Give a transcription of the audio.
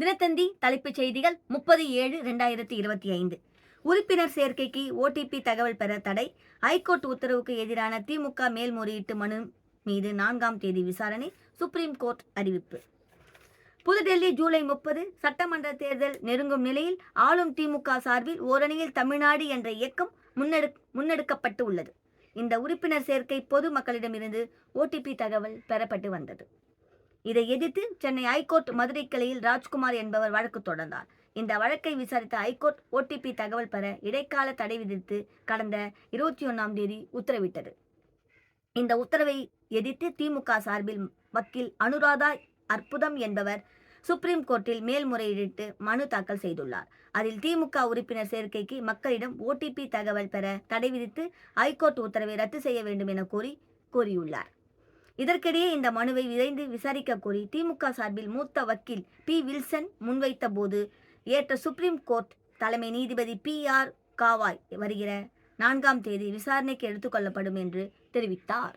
தினத்தந்தி தலைப்புச் செய்திகள் முப்பது ஏழு ரெண்டாயிரத்தி இருபத்தி ஐந்து. உறுப்பினர் சேர்க்கைக்கு ஓடிபி தகவல் பெற தடை. ஐகோர்ட் உத்தரவுக்கு எதிரான திமுக மேல்முறையீட்டு மனு மீது நான்காம் தேதி விசாரணை. சுப்ரீம் கோர்ட் அறிவிப்பு. புதுடெல்லி ஜூலை முப்பது சட்டமன்ற தேர்தல் நெருங்கும் நிலையில் ஆளும் திமுக சார்பில் ஓரணியில் தமிழ்நாடு என்ற இயக்கம் முன்னெடு முன்னெடுக்கப்பட்டு உள்ளது. இந்த உறுப்பினர் சேர்க்கை பொது மக்களிடமிருந்து ஓடிபி தகவல் பெறப்பட்டு வந்தது. இதை எதிர்த்து சென்னை ஐகோர்ட் மதுரை கிளையில் ராஜ்குமார் என்பவர் வழக்கு தொடர்ந்தார். இந்த வழக்கை விசாரித்த ஐகோர்ட் ஓடிபி தகவல் பெற இடைக்கால தடை விதித்து கடந்த இருபத்தி ஒன்றாம் தேதி உத்தரவிட்டது. இந்த உத்தரவை எதிர்த்து திமுக சார்பில் வக்கீல் அனுராதா அற்புதம் என்பவர் சுப்ரீம் கோர்ட்டில் மேல்முறையீட்டு மனு தாக்கல் செய்துள்ளார். அதில் திமுக உறுப்பினர் சேர்க்கைக்கு மக்களிடம் ஓடிபி தகவல் பெற தடை விதித்து ஐகோர்ட் உத்தரவை ரத்து செய்ய வேண்டும் என கோரி கோரியுள்ளார் இதற்கிடையே இந்த மனுவை விரைந்து விசாரிக்க கோரி திமுக சார்பில் மூத்த வக்கீல் பி. வில்சன் முன்வைத்த போது ஏற்ற சுப்ரீம் கோர்ட் தலைமை நீதிபதி பி. ஆர். காவாய் வருகிற நான்காம் தேதி விசாரணைக்கு எடுத்துக்கொள்ளப்படும் என்று தெரிவித்தார்.